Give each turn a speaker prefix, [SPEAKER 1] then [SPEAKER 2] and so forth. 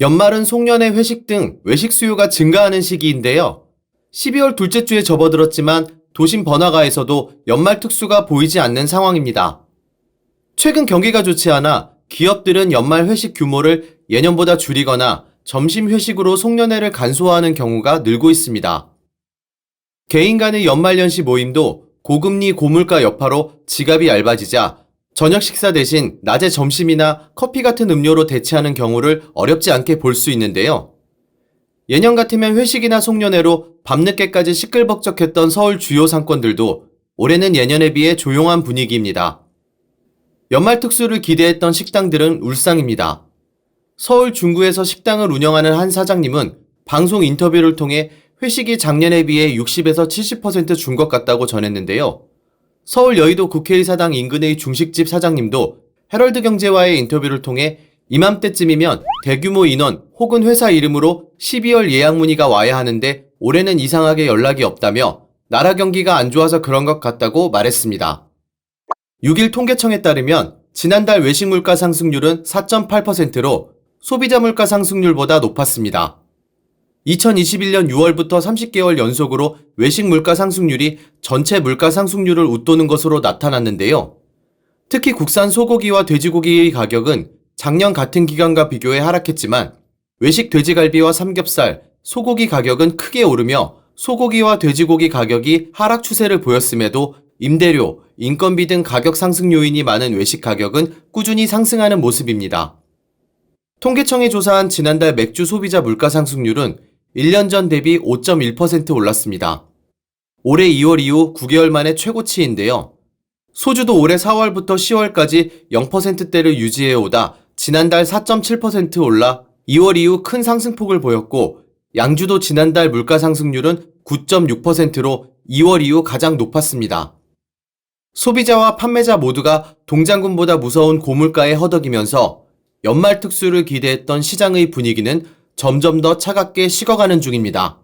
[SPEAKER 1] 연말은 송년회 회식 등 외식 수요가 증가하는 시기인데요. 12월 둘째 주에 접어들었지만 도심 번화가에서도 연말 특수가 보이지 않는 상황입니다. 최근 경기가 좋지 않아 기업들은 연말 회식 규모를 예년보다 줄이거나 점심 회식으로 송년회를 간소화하는 경우가 늘고 있습니다. 개인 간의 연말연시 모임도 고금리 고물가 여파로 지갑이 얇아지자 저녁 식사 대신 낮에 점심이나 커피 같은 음료로 대체하는 경우를 어렵지 않게 볼 수 있는데요. 예년 같으면 회식이나 송년회로 밤늦게까지 시끌벅적했던 서울 주요 상권들도 올해는 예년에 비해 조용한 분위기입니다. 연말 특수를 기대했던 식당들은 울상입니다. 서울 중구에서 식당을 운영하는 한 사장님은 방송 인터뷰를 통해 회식이 작년에 비해 60에서 70%준 것 같다고 전했는데요. 서울 여의도 국회의사당 인근의 중식집 사장님도 헤럴드 경제와의 인터뷰를 통해 이맘때쯤이면 대규모 인원 혹은 회사 이름으로 12월 예약 문의가 와야 하는데 올해는 이상하게 연락이 없다며 나라 경기가 안 좋아서 그런 것 같다고 말했습니다. 6일 통계청에 따르면 지난달 외식 물가 상승률은 4.8%로 소비자 물가 상승률보다 높았습니다. 2021년 6월부터 30개월 연속으로 외식 물가 상승률이 전체 물가 상승률을 웃도는 것으로 나타났는데요. 특히 국산 소고기와 돼지고기의 가격은 작년 같은 기간과 비교해 하락했지만 외식 돼지갈비와 삼겹살, 소고기 가격은 크게 오르며 소고기와 돼지고기 가격이 하락 추세를 보였음에도 임대료, 인건비 등 가격 상승 요인이 많은 외식 가격은 꾸준히 상승하는 모습입니다. 통계청이 조사한 지난달 맥주 소비자 물가 상승률은 1년 전 대비 5.1% 올랐습니다. 올해 2월 이후 9개월 만에 최고치인데요. 소주도 올해 4월부터 10월까지 0%대를 유지해 오다 지난달 4.7% 올라 2월 이후 큰 상승폭을 보였고 양주도 지난달 물가 상승률은 9.6%로 2월 이후 가장 높았습니다. 소비자와 판매자 모두가 동장군보다 무서운 고물가에 허덕이면서 연말 특수를 기대했던 시장의 분위기는 점점 더 차갑게 식어가는 중입니다.